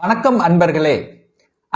வணக்கம் அன்பர்களே.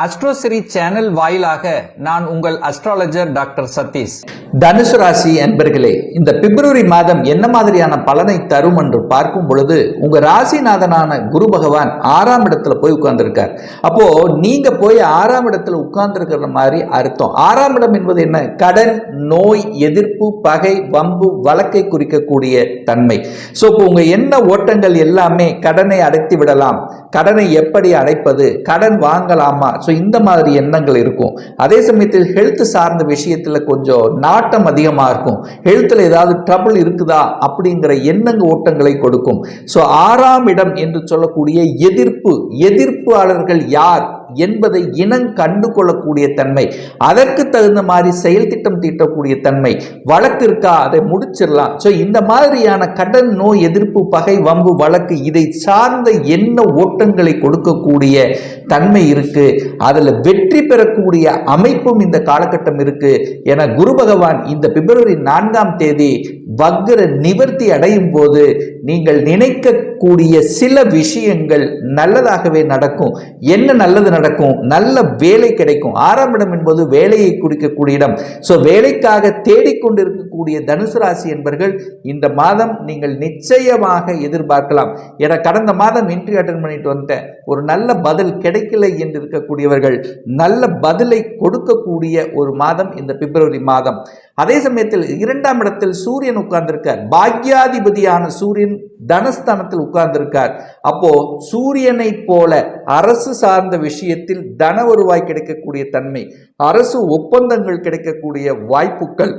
அஸ்ட்ரோசிரி சேனல் வாயிலாக நான் உங்கள் அஸ்ட்ராலஜர் டாக்டர் சதீஷ். தனுசு ராசி என்பர்களே இந்த பிப்ரவரி மாதம் என்ன மாதிரியான பலனை தரும் என்று பார்க்கும் பொழுது உங்க ராசிநாதனான குரு பகவான் ஆறாம் இடத்துல போய் உட்கார்ந்துருக்கார். அப்போ நீங்க போய் ஆறாம் இடத்துல உட்கார்ந்துருக்கிற மாதிரி அர்த்தம். ஆறாம் இடம் என்பது என்ன? கடன் நோய் எதிர்ப்பு பகை வம்பு வழக்கை குறிக்கக்கூடிய தன்மை. ஸோ இப்போ உங்க என்ன ஓட்டங்கள் எல்லாமே கடனை அடைத்து விடலாம். கடனை எப்படி அடைப்பது? கடன் வாங்கலாமா? ஸோ இந்த மாதிரி எண்ணங்கள் இருக்கும். அதே சமயத்தில் ஹெல்த் சார்ந்த விஷயத்தில் கொஞ்சம் நாட்டம் அதிகமாக இருக்கும். ஹெல்த்தில் ஏதாவது ட்ரபிள் இருக்குதா? அப்படிங்கிற எண்ணங்க ஓட்டங்களை கொடுக்கும். ஸோ ஆறாம் இடம் என்று சொல்லக்கூடிய எதிர்ப்பு எதிர்ப்பாளர்கள் யார்? என்பதை இனம் கண்டு கொள்ளக்கூடிய தன்மை அதற்கு தகுந்த மாதிரி செயல் திட்டம் தீட்டக்கூடிய தன்மை வழக்கு இருக்கா அதை முடிச்சிடலாம். ஸோ இந்த மாதிரியான கடன் நோய் எதிர்ப்பு பகை வம்பு வழக்கு இதை சார்ந்த என்ன ஓட்டங்களை கொடுக்கக்கூடிய தன்மை இருக்கு அதில் வெற்றி பெறக்கூடிய அமைப்பும் இந்த காலகட்டம் இருக்கு. என குரு பகவான் இந்த பிப்ரவரி நான்காம் தேதி வக்ர நிவர்த்தி அடையும் போது நீங்கள் நினைக்கக்கூடிய சில விஷயங்கள் நல்லதாகவே நடக்கும். என்ன நல்லது நடக்கும்? நல்ல வேலை கிடைக்கும். ஆறாம் இடம் என்பது வேலையை குறிக்கக்கூடிய இடம். ஸோ வேலைக்காக தேடிக்கொண்டிருக்கக்கூடிய தனுசு ராசி என்பர்கள் இந்த மாதம் நீங்கள் நிச்சயமாக எதிர்பார்க்கலாம். என கடந்த மாதம் இன்ட்ரி அட்டன் பண்ணிட்டு வந்துட்டேன். ஒரு நல்ல பதில் கிடைக்கல என்று இருக்கக்கூடியவர்கள் நல்ல பதிலை கொடுக்கக்கூடிய ஒரு மாதம் இந்த பிப்ரவரி மாதம். அதே சமயத்தில் இரண்டாம் இடத்தில் சூரியன் உட்கார்ந்திருக்கார். பாக்யாதிபதியான சூரியன் தனஸ்தானத்தில் உட்கார்ந்திருக்கார். அப்போ சூரியனை போல அரசு சார்ந்த விஷயத்தில் தன வருவாய் கிடைக்கக்கூடிய தன்மை அரசு ஒப்பந்தங்கள் கிடைக்கக்கூடிய வாய்ப்புகள்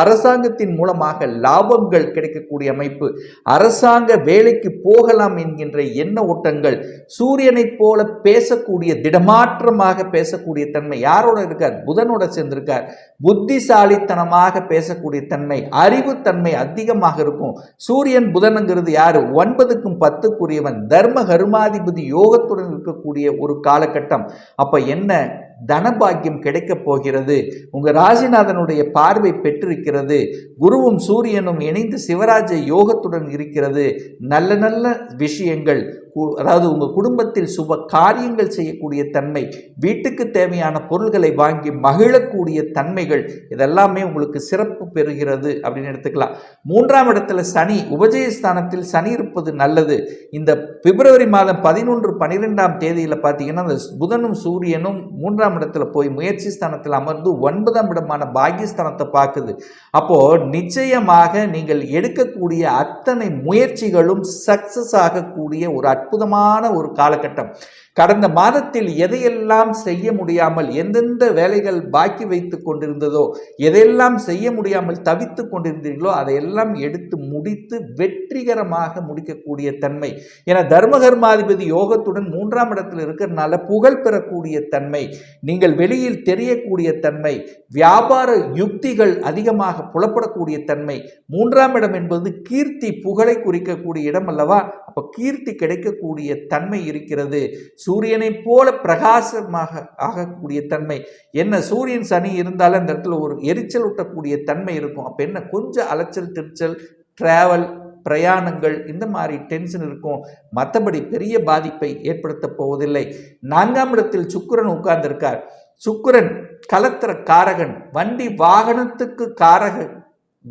அரசாங்கத்தின் மூலமாக லாபங்கள் கிடைக்கக்கூடிய அமைப்பு அரசாங்க வேலைக்கு போகலாம் என்கின்ற எண்ண ஓட்டங்கள் சூரியனைப் போல பேசக்கூடிய திடமாற்றமாக பேசக்கூடிய தன்மை யாரோட இருக்கார்? புதனோட சேர்ந்திருக்கார். புத்திசாலித்தனமாக பேசக்கூடிய தன்மை அறிவுத்தன்மை அதிகமாக இருக்கும். சூரியன் புதனுங்கிறது யாரு? ஒன்பதுக்கும் பத்துக்குரியவன். தர்ம கருமாதிபதி யோகத்துடன் இருக்கக்கூடிய ஒரு காலகட்டம். அப்ப என்ன? தனபாக்கியம் கிடைக்கப் போகிறது. உங்க ராசிநாதனுடைய பார்வை பெற்றிருக்கிறது. குருவும் சூரியனும் இணைந்து சிவராஜ யோகத்துடன் இருக்கிறது. நல்ல நல்ல விஷயங்கள். அதாவது உங்கள் குடும்பத்தில் சுப காரியங்கள் செய்யக்கூடிய தன்மை வீட்டுக்கு தேவையான பொருள்களை வாங்கி மகிழக்கூடிய தன்மைகள் இதெல்லாமே உங்களுக்கு சிறப்பு பெறுகிறது அப்படின்னு எடுத்துக்கலாம். மூன்றாம் இடத்துல சனி உபஜயஸ்தானத்தில் சனி இருப்பது நல்லது. இந்த பிப்ரவரி மாதம் பதினொன்று பன்னிரெண்டாம் தேதியில் பார்த்தீங்கன்னா அந்த புதனும் சூரியனும் மூன்றாம் இடத்துல போய் முயற்சி ஸ்தானத்தில் அமர்ந்து ஒன்பதாம் இடமான பாகியஸ்தானத்தை பார்க்குது. அப்போது நிச்சயமாக நீங்கள் எடுக்கக்கூடிய அத்தனை முயற்சிகளும் சக்சஸ் ஆகக்கூடிய ஒரு அற்புதமான ஒரு காலகட்டம். கடந்த மாதத்தில் எதையெல்லாம் செய்ய முடியாமல் எந்தெந்த வேலைகள் பாக்கி வைத்து கொண்டிருந்ததோ எதையெல்லாம் செய்ய முடியாமல் தவித்து கொண்டிருந்தீர்களோ அதையெல்லாம் எடுத்து முடித்து வெற்றிகரமாக முடிக்கக்கூடிய தன்மை. என தர்மகர்மாதிபதி யோகத்துடன் மூன்றாம் இடத்தில் இருக்கிறதுனால புகழ் பெறக்கூடிய தன்மை நீங்கள் வெளியில் தெரியக்கூடிய தன்மை வியாபார யுக்திகள் அதிகமாக புலப்படக்கூடிய தன்மை மூன்றாம் இடம் என்பது கீர்த்தி புகழை குறிக்கக்கூடிய இடம் அல்லவா? அப்போ கீர்த்தி கிடைக்கக்கூடிய தன்மை இருக்கிறது. சூரியனைப் போல பிரகாசமாக ஆகக்கூடிய தன்மை. என்ன சூரியன் சனி இருந்தாலும் அந்த இடத்துல ஒரு எரிச்சல் ஊட்டக்கூடிய தன்மை இருக்கும். அப்போ என்ன கொஞ்சம் அலைச்சல் திருச்சல் டிராவல் பிரயாணங்கள் இந்த மாதிரி டென்ஷன் இருக்கும். மற்றபடி பெரிய பாதிப்பை ஏற்படுத்தப் போவதில்லை. நான்காம் இடத்தில் சுக்கிரன் உட்கார்ந்திருக்கார். சுக்கிரன் கலத்திர காரகன். வண்டி வாகனத்துக்கு காரக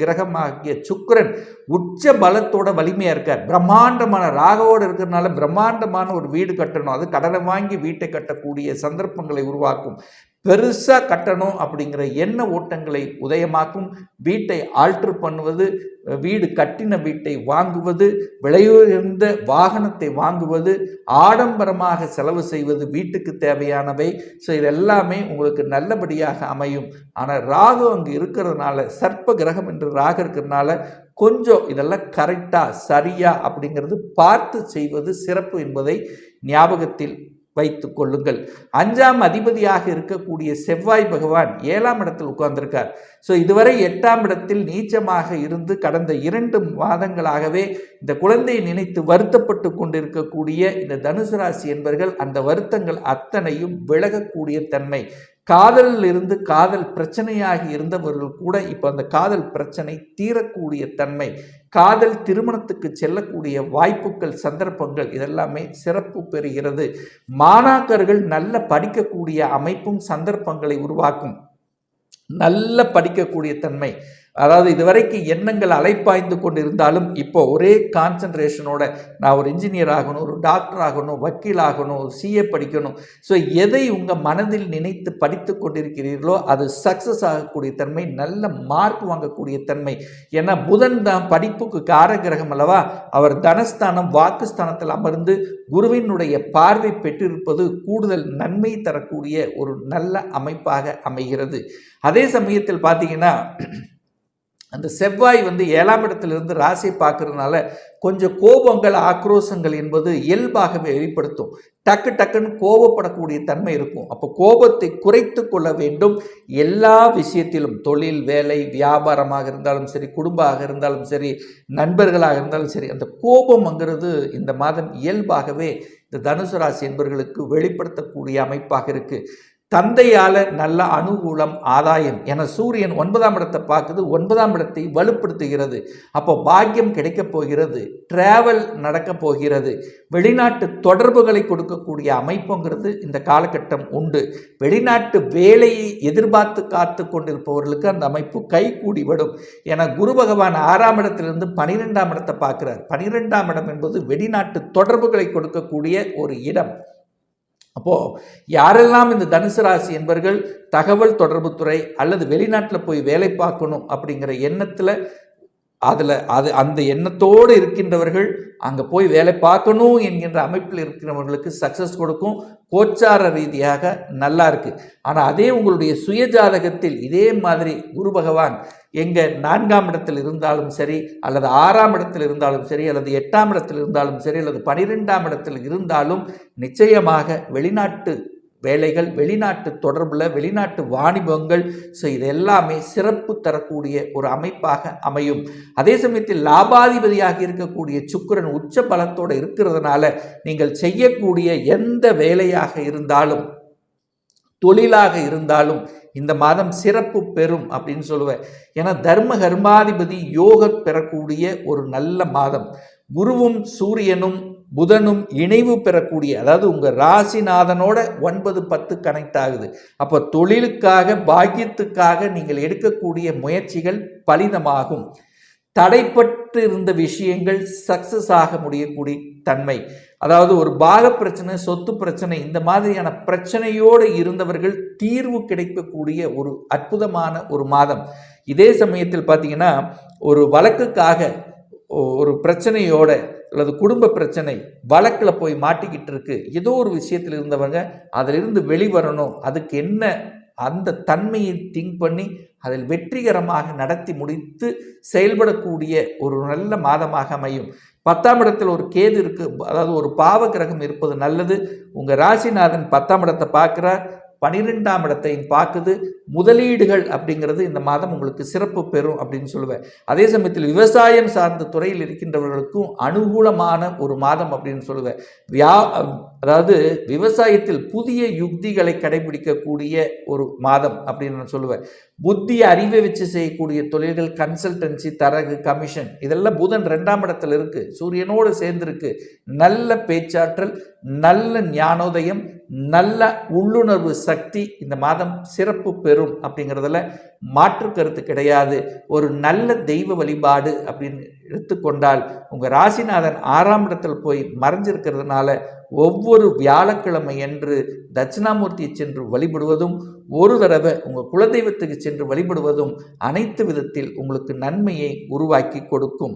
கிரகமாகிய சுக்கிரன் உச்ச பலத்தோட வலிமையாக இருக்கார். பிரம்மாண்டமான ராகவோடு இருக்கிறதுனால பிரம்மாண்டமான ஒரு வீடு கட்டணும். அது கடனை வாங்கி வீட்டை கட்டக்கூடிய சந்தர்ப்பங்களை உருவாக்கும். பெருசாக கட்டணும் அப்படிங்கிற எண்ண ஓட்டங்களை உதயமாக்கும். வீட்டை ஆல்டர் பண்ணுவது வீடு கட்டின வீட்டை வாங்குவது விலையுயர்ந்த வாகனத்தை வாங்குவது ஆடம்பரமாக செலவு செய்வது வீட்டுக்கு தேவையானவை. ஸோ இதெல்லாமே உங்களுக்கு நல்லபடியாக அமையும். ஆனால் ராகு அங்கு இருக்கிறதுனால சர்ப்ப கிரகம் என்று ராகு இருக்கிறதுனால கொஞ்சம் இதெல்லாம் கரெக்டாக சரியா அப்படிங்கிறது பார்த்து செய்வது சிறப்பு என்பதை ஞாபகத்தில் வைத்து கொள்ளுங்கள். அஞ்சாம் அதிபதியாக இருக்கக்கூடிய செவ்வாய் பகவான் ஏழாம் இடத்தில் உட்கார்ந்திருக்கார். ஸோ இதுவரை எட்டாம் இடத்தில் நீச்சமாக இருந்து கடந்த இரண்டு மாதங்களாகவே இந்த குழந்தையை நினைத்து வருத்தப்பட்டு கொண்டிருக்கக்கூடிய இந்த தனுசு ராசி என்பர்கள் அந்த வருத்தங்கள் அத்தனையும் விலகக்கூடிய தன்மை. காதலில் இருந்து காதல் பிரச்சனையாகி இருந்தவர்கள் கூட இப்போ அந்த காதல் பிரச்சனை தீரக்கூடிய தன்மை காதல் திருமணத்துக்கு செல்லக்கூடிய வாய்ப்புகள் சந்தர்ப்பங்கள் இதெல்லாமே சிறப்பு பெறுகிறது. மாணாக்கர்கள் நல்ல படிக்கக்கூடிய அமைப்பும் சந்தர்ப்பங்களை உருவாக்கும். நல்ல படிக்கக்கூடிய தன்மை. அதாவது இதுவரைக்கும் எண்ணங்கள் அலைப்பாய்ந்து கொண்டு இருந்தாலும் இப்போ ஒரே கான்சன்ட்ரேஷனோட நான் ஒரு இன்ஜினியர் ஆகணும் ஒரு டாக்டர் ஆகணும் வக்கீல் ஆகணும் சிஏ படிக்கணும். ஸோ எதை உங்கள் மனதில் நினைத்து படித்து கொண்டிருக்கிறீர்களோ அது சக்ஸஸ் ஆகக்கூடிய தன்மை நல்ல மார்க் வாங்கக்கூடிய தன்மை. ஏன்னா புதன் தான் படிப்புக்கு காரகிரகம் அல்லவா? அவர் தனஸ்தானம் வாக்குஸ்தானத்தில் அமர்ந்து குருவினுடைய பார்வை பெற்றிருப்பது கூடுதல் நன்மை தரக்கூடிய ஒரு நல்ல அமைப்பாக அமைகிறது. அதே சமயத்தில் பார்த்தீங்கன்னா அந்த செவ்வாய் வந்து ஏழாம் இடத்திலிருந்து ராசியை பார்க்கறதுனால கொஞ்சம் கோபங்கள் ஆக்ரோஷங்கள் என்பது இயல்பாகவே வெளிப்படுத்தும். டக்கு டக்குன்னு கோபப்படக்கூடிய தன்மை இருக்கும். அப்போ கோபத்தை குறைத்து கொள்ள வேண்டும். எல்லா விஷயத்திலும் தொழில் வேலை வியாபாரமாக இருந்தாலும் சரி குடும்பமாக இருந்தாலும் சரி நண்பர்களாக இருந்தாலும் சரி அந்த கோபம்ங்கிறது இந்த மாதம் இயல்பாகவே இந்த தனுசு ராசி என்பவர்களுக்கு வெளிப்படுத்தக்கூடிய அமைப்பாக இருக்குது தந்தையால் நல்ல அனுகூலம் ஆதாயம். என சூரியன் ஒன்பதாம் இடத்தை பார்க்குது ஒன்பதாம் இடத்தை வலுப்படுத்துகிறது. அப்போ பாக்கியம் கிடைக்கப் போகிறது டிராவல் நடக்கப் போகிறது. வெளிநாட்டு தொடர்புகளை கொடுக்கக்கூடிய அமைப்புங்கிறது இந்த காலகட்டம் உண்டு. வெளிநாட்டு வேலையை எதிர்பார்த்து காத்து கொண்டிருப்பவர்களுக்கு அந்த அமைப்பு கைகூடி விடும் என குரு பகவான் ஆறாம் இடத்திலிருந்து பனிரெண்டாம் இடத்தை பார்க்கிறார். பனிரெண்டாம் இடம் என்பது வெளிநாட்டு தொடர்புகளை கொடுக்கக்கூடிய ஒரு இடம். அப்போது யாரெல்லாம் இந்த தனுசு ராசி என்பவர்கள் தகவல் தொடர்புத்துறை அல்லது வெளிநாட்டில் போய் வேலை பார்க்கணும் அப்படிங்கிற எண்ணத்தில் அதில் அது அந்த எண்ணத்தோடு இருக்கின்றவர்கள் அங்கே போய் வேலை பார்க்கணும் என்கின்ற அமைப்பில் இருக்கிறவர்களுக்கு சக்ஸஸ் கொடுக்கும். கோச்சார ரீதியாக நல்லா இருக்குது ஆனால் அதே உங்களுடைய சுய ஜாதகத்தில் இதே மாதிரி குரு பகவான் எங்கே நான்காம் இடத்தில் இருந்தாலும் சரி அல்லது ஆறாம் இடத்தில் இருந்தாலும் சரி அல்லது எட்டாம் இடத்தில் இருந்தாலும் சரி அல்லது பனிரெண்டாம் இடத்தில் இருந்தாலும் நிச்சயமாக வெளிநாட்டு வேலைகள் வெளிநாட்டு தொடர்பில் வெளிநாட்டு வாணிபங்கள். ஸோ இது எல்லாமே சிறப்பு தரக்கூடிய ஒரு அமைப்பாக அமையும். அதே சமயத்தில் லாபாதிபதியாக இருக்கக்கூடிய சுக்கிரன் உச்ச பலத்தோடு இருக்கிறதுனால நீங்கள் செய்யக்கூடிய எந்த வேலையாக இருந்தாலும் தொழிலாக இருந்தாலும் இந்த மாதம் சிறப்பு பெறும் அப்படின்னு சொல்லுவேன். ஏன்னா தர்ம கர்மாதிபதி யோக பெறக்கூடிய ஒரு நல்ல மாதம். குருவும் சூரியனும் புதனும் இணைவு பெறக்கூடிய அதாவது உங்கள் ராசிநாதனோட ஒன்பது பத்து கனெக்ட் ஆகுது. அப்போ தொழிலுக்காக பாக்கியத்துக்காக நீங்கள் எடுக்கக்கூடிய முயற்சிகள் பலிதமாகும். தடைப்பட்டு இருந்த விஷயங்கள் சக்சஸ் ஆக முடியக்கூடிய தன்மை. அதாவது ஒரு பாக பிரச்சனை சொத்து பிரச்சனை இந்த மாதிரியான பிரச்சனையோடு இருந்தவர்கள் தீர்வு கிடைக்கக்கூடிய ஒரு அற்புதமான ஒரு மாதம். இதே சமயத்தில் பார்த்தீங்கன்னா ஒரு வழக்குக்காக ஒரு பிரச்சனையோட அல்லது குடும்ப பிரச்சனை வழக்கில் போய் மாட்டிக்கிட்டு இருக்கு. ஏதோ ஒரு விஷயத்தில் இருந்தவங்க அதிலிருந்து வெளிவரணும். அதுக்கு என்ன அந்த தன்மையை திங்க் பண்ணி அதில் வெற்றிகரமாக நடத்தி முடித்து செயல்படக்கூடிய ஒரு நல்ல மாதமாக அமையும். பத்தாம் இடத்தில் ஒரு கேது இருக்குது அதாவது ஒரு பாவ கிரகம் இருப்பது நல்லது. உங்கள் ராசிநாதன் பத்தாம் இடத்தை பார்க்குறார். பனிரெண்டாம் இடத்தையும் பார்க்குது. முதலீடுகள் அப்படிங்கிறது இந்த மாதம் உங்களுக்கு சிறப்பு பெறும் அப்படின்னு சொல்லுவேன். அதே சமயத்தில் விவசாயம் சார்ந்த துறையில் இருக்கின்றவர்களுக்கும் அனுகூலமான ஒரு மாதம் அப்படின்னு சொல்லுவேன். வியா அதாவது விவசாயத்தில் புதிய யுக்திகளை கடைபிடிக்கக்கூடிய ஒரு மாதம் அப்படின்னு நான் சொல்லுவேன். புத்தி அறிவை வச்சு செய்யக்கூடிய தொழில்கள் கன்சல்டன்சி தரகு கமிஷன் இதெல்லாம் புதன் ரெண்டாம் இடத்துல இருக்குது சூரியனோடு சேர்ந்துருக்கு. நல்ல பேச்சாற்றல் நல்ல ஞானோதயம் நல்ல உள்ளுணர்வு சக்தி இந்த மாதம் சிறப்பு பெறும் அப்படிங்கிறதுல மாற்று கருத்து கிடையாது. ஒரு நல்ல தெய்வ வழிபாடு அப்படின்னு எடுத்துக்கொண்டால் உங்கள் ராசிநாதன் ஆறாம் இடத்தில் போய் மறைஞ்சிருக்கிறதுனால ஒவ்வொரு வியாழக்கிழமை என்று தட்சிணாமூர்த்தியை சென்று வழிபடுவதும் ஒரு தடவை உங்கள் குலதெய்வத்துக்கு சென்று வழிபடுவதும் அனைத்து விதத்தில் உங்களுக்கு நன்மையை உருவாக்கி கொடுக்கும்.